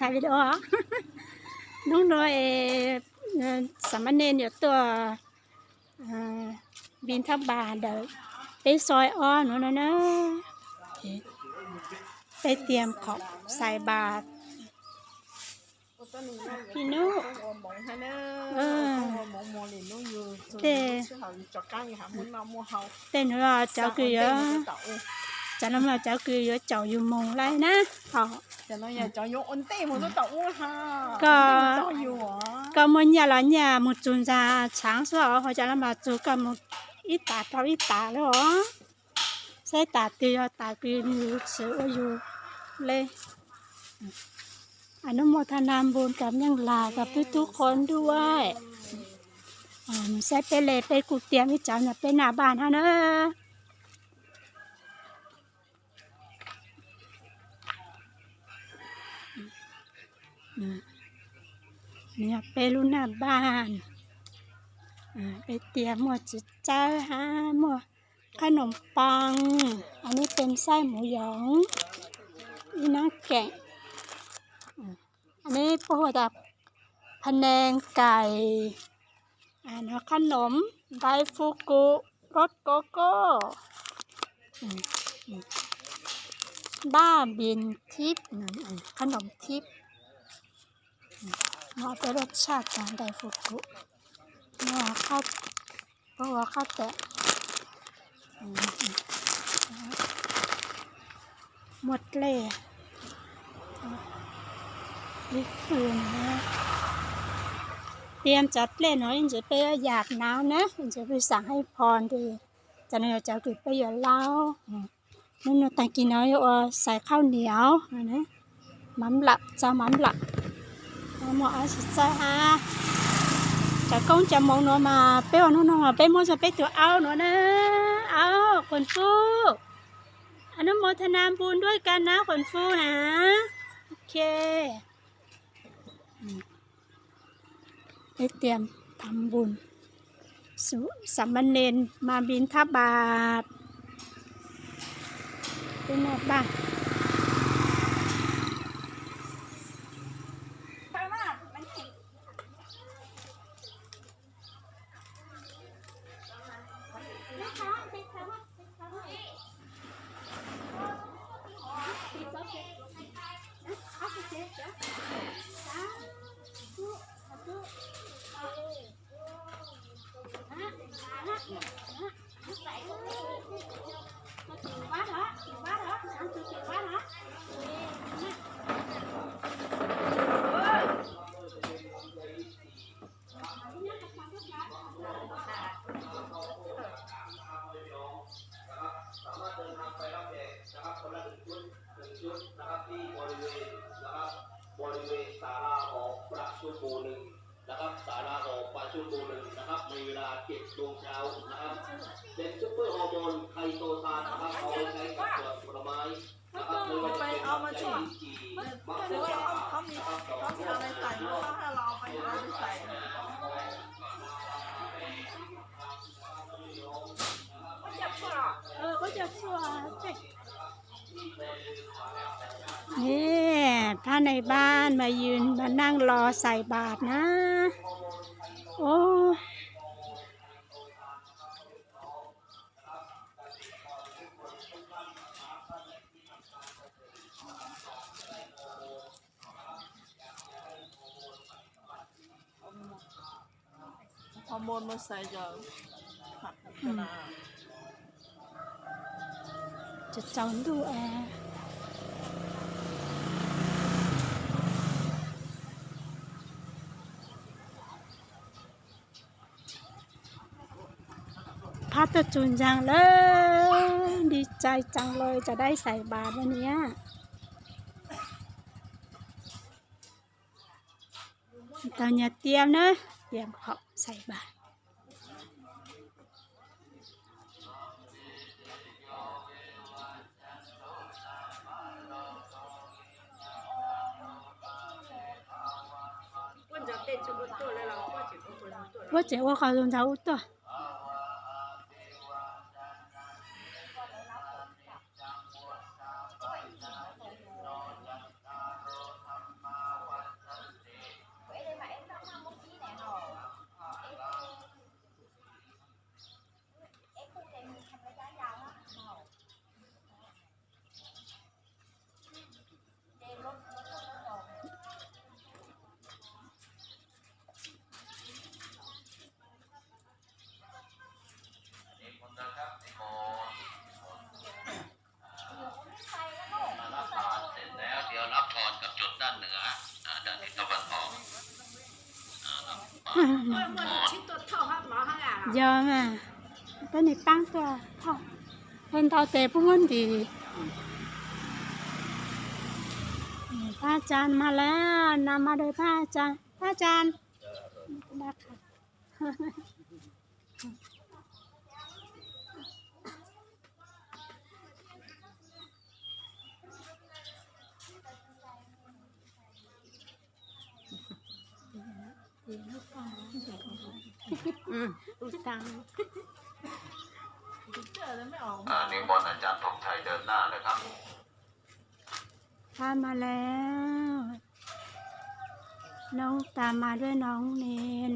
ถ่ายวิดีโอน้องโอยสามเณรเดี๋ยตัวบินทับบาเดี๋ยไปซอยอ้อหนูนะนะไปเตรียมของใส่บาตรพี่นุ๊กเออเต่แต่หนูรอเจ้ากี่เยอะ นำมาจูกับมุอีตาเราอีตาแล้วเหรอใส่ตาเตียวตาคืออยู่เสืออยู่เลยอนุโมทนาบุญกับยังลากับทุกๆคนด้วยอ่าใส่ไปเลยไปกุเตียมวิจารณ์เนี่ยไปหน้าบ้านฮะเนอะ เนี่ยไปรุ่นหน้าบ้านไปเตรียมหมดจิตเจ้าฮะหมดขนมปัง อันนี้เป็นไส้หมูหยองนี่น้ำแกงอันนี้พวกแบบพะแนงไก่อ่าเนาะขนมไดฟูกุรสโกโก้บ้าบินทิพย์นั่นอันขนมทิพย์ มาเป็นรสชาติของไดฟูกุเนาะข้าวเพราะว่าข้าวแตะหมดเลยนี่คืนนะเตรียมจัดเล่นหน่อยจะไปอยากหนาวนะจะไปสั่งให้พรดีจะนายจะกินไปอย่าเล่านั่นน่ะตังกินน้อยเอาใส่ข้าวเหนียวนะนะมันหลับจะมันหลับ มอเอาสิใจฮะจะก้องจะมองหนูมาไปวันนู้นมาไปมองจะไปตัวเอาหนูนะเอาคนฟูอนุโมทนาบุญด้วยกันนะคนฟูนะโอเคอืมได้เตรียมทำบุญสุสัมมเนนมาบินทบาทเป็นไงบ้าง เออก็จะชัวนี่ถ้าในบ้านมายืนมานั่งรอใส่บาตรนะ โอ้ฮอร์โมนมาใส่จะผักกระนา จะจองดูแอร์พัดจุนจังเลย ดีใจจังเลยจะได้ใส่บาตรวันนี้ตอนอย่าเตรียมนะเตรียมของใส่บาตร 我这我好像差不多。giờ mà cái này tăng cho thọ hơn thọ tế phụ huynh thì pha chan mà lá nằm mà đời pha chan bác Yeah. อืมอุตังเจอแล้วไม่ออกอ่านิมนต์อาจารย์ธงชัยเดินหน้าเลยครับพามาแล้ว น้องตามมาด้วยน้องเนน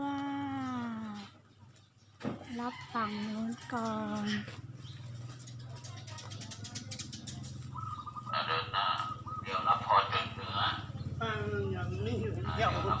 ว้าวรับฝั่งนู้นก่อน เดินหน้า เดี๋ยวรับพรจุดเหนือ อย่างนี้ เดี๋ยวรับ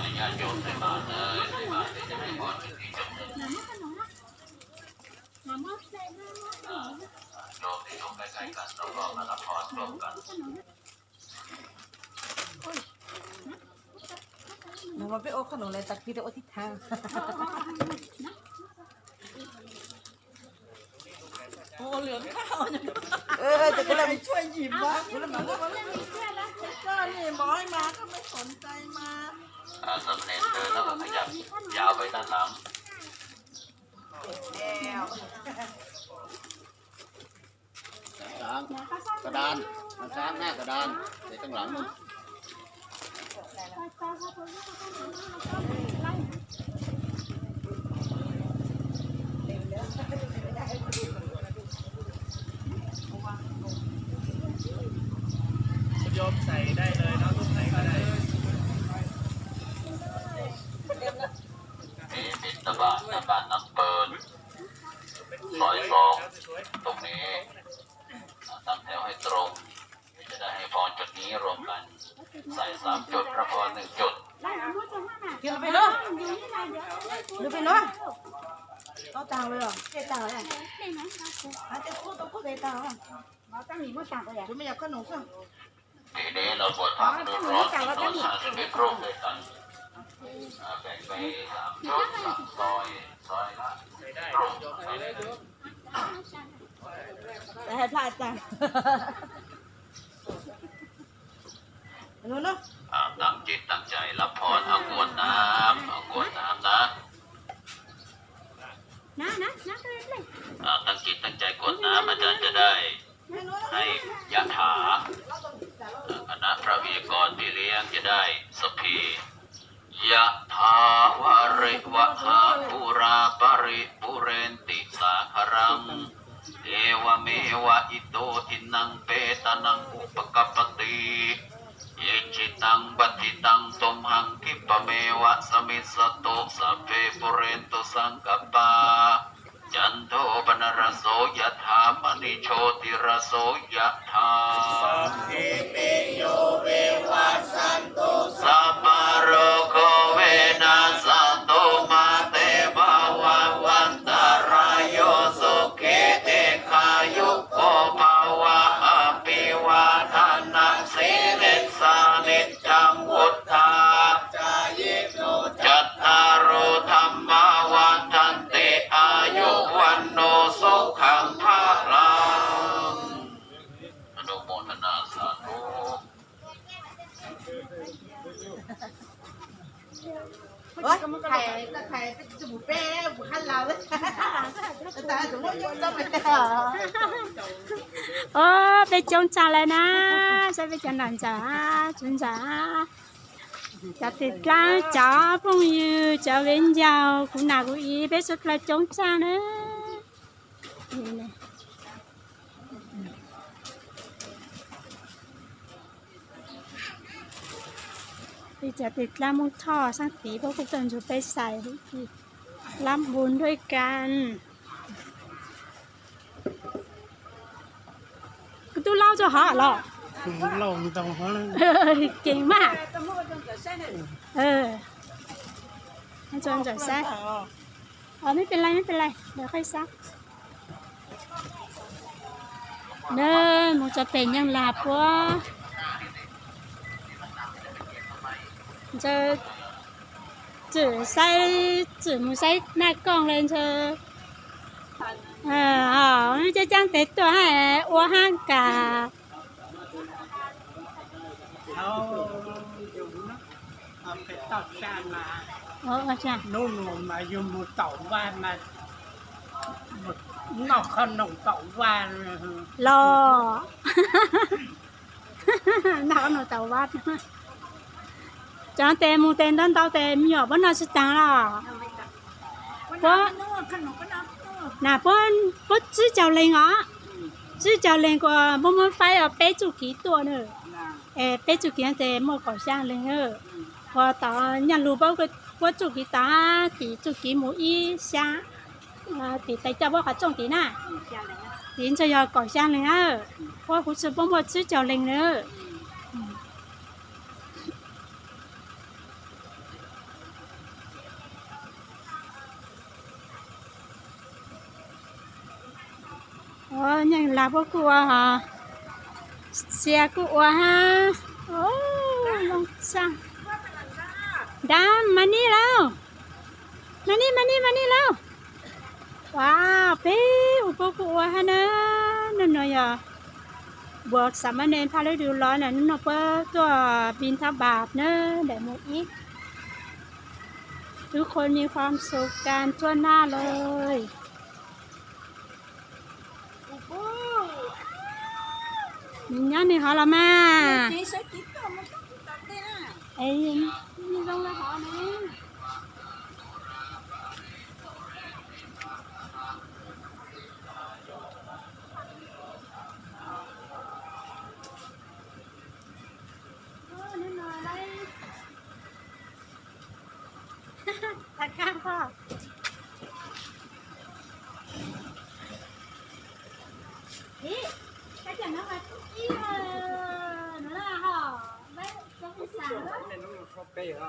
มค่ะนิมนต์ด้วยอันน่ะใส่เลยเนาะแม่แม่ใส่เลยแม่ใส่น้ำแล้วก็มมัดเล็กว่าอย่างนี้มันจะเออได้ได้อย่าลงมาอะพ่อมาอ้าวให้พ่อใส่ด้วยเงี้ยไปตามถนนนะครับเดี๋ยวไปตามถนนญาติโยมใส่บาตรเลยใส่บาตรที่จะให้พรเป็นที่จุดหนึ่งหนามัดขนมนะหนามัดเล็กนะมัดขนมนะโยมที่อยู่ใกล้ๆกันเราก็มารับพรร่วมกันขนมนะหนูมาไปโอ้ขนมเลยตักที่เดียวที่ทางโอ้เหลือข้าวเนี่ยเออแต่ก็เลยช่วยหยิบวะก็เลยบอกว่าก็นี่บอกให้มาก็ไม่สนใจมา อาสำเร็จเดินแล้วก็ขยับยาวไปด้านหลังกระดางกระดานช้านหน้ากระดานใส่ข้างหลังนู่น คุณโยมใส่ได้เลยเนาะลูกไหนก็ได้ มีบิณฑบาตหน้าบ้านน้ำเปิลซอยสองตรงนี้อ่าตั้งแถวให้ตรง จะได้ให้พรจุดนี้รวมกัน ใส่สามจุดพระพรหนึ่งจุด กินไปเนาะดูไปเนาะเอา ตังค์เลยเหรอเจ๊ตังค์เลยอาจจะพูดต้องพูดเจ๊ตังค์อะคุณไม่อยากขนมก็ทีนี้เราบวชพระฤาษีร้อนจำนวนห้าสิบเอ็ดรูปด้วยกันอ่าแบ่งไปสามชุดสามซอยซอยละใส่ได้รูปโยมใส่เลยโยมแต่ให้พลาดจังรู้เนาะ อ่าตั้งจิตตั้งใจรับพรเอากรวดน้ำเอากรวดน้ำนะ นะนะนะก็เลย อ่าตั้งจิตตั้งใจกรวดน้ำอาจารย์จะได้ ไม่รู้ ให้ยะถาคณะพระวิทยากรที่เลี้ยงจะได้สพพียะถาวาริวะหาปุราปริปุเรนติสาคารัง เอ วเมวะอิโตทินังเปตานังอุปกปปติเยจิตังปฏิตังตมหังคิปเมวะสมิสสโตสัพเพปุเรนตุสังกปปาจันโทปนรสโสยถามณิโชติรสโสยถาสัพเพโย โอ้ยไข่ก็ไข่เป็นจมูกแป้บุขั้นเราเลยแต่สมมติยังต้องไปต่อโอ้ไปจงจ่าเลยนะใช่ไปจงหนันจ่าจงจ่าจะติดล้างจ่าพงยูจ่าเว้นยาวคุณนากูอีไปสุดละจงจ่านะนี่นะ đi จะติดลำมุนท่อสักทีพวกคุณตนจะไปใส่ที่ลำบุญด้วยกันก็ตู้เล่าจะหาหรอเราไม่ต้องหัวเลยเออเก่งมากเออให้จนจะซักอ๋อไม่เป็นไรไม่เป็นไร เดี๋ยวค่อยซักเด้อหมูจะเป็นยังหลับวะ giờ chữ xây chữ muốn xây na con lên cho. Ờ cho trang tế tòa hay ô hang cả. Ờ mà dùng một tàu ba mà nó không nồng tàu ba lo nó nó tàu ba chán tem mu tem đan tao tem nhỏ vẫn là sẽ tăng à. vâng. là bố nà bố bố chứ chào lên ngó chứ chào lên của bố muốn phải ở bé chủ ký tuổi nữa ê bé chủ ký thì mua cỏ sang lên nữa có tao nhận lụa bao cái bố chủ ký ta thì chủ ký mua ít à thì tay cho bố họ trồng tí nè thì cho giờ cỏ sang lên nữa bố cũng sẽ bố mua chứ chào lên nữa. โอ้ยังลาบก็กลัวฮะเสียกลัวฮะโอ้ลงสั่งดามมานี่แล้วมานี่มานี่มานี่แล้วว้าวเป๊อุปกลัวฮะนะนั่นหน่อยอะบวกสามเณรพาเฤดูร้อนน่ะนั่นเปิ้ตัวบินทับบาปเนอะเดี๋ยวมุกอีกทุกคนมีความสุขกันทั่วหน้าเลย nhá nè họ là ma. Ấy Thật cao không? Có cái xả đó เขาไปหา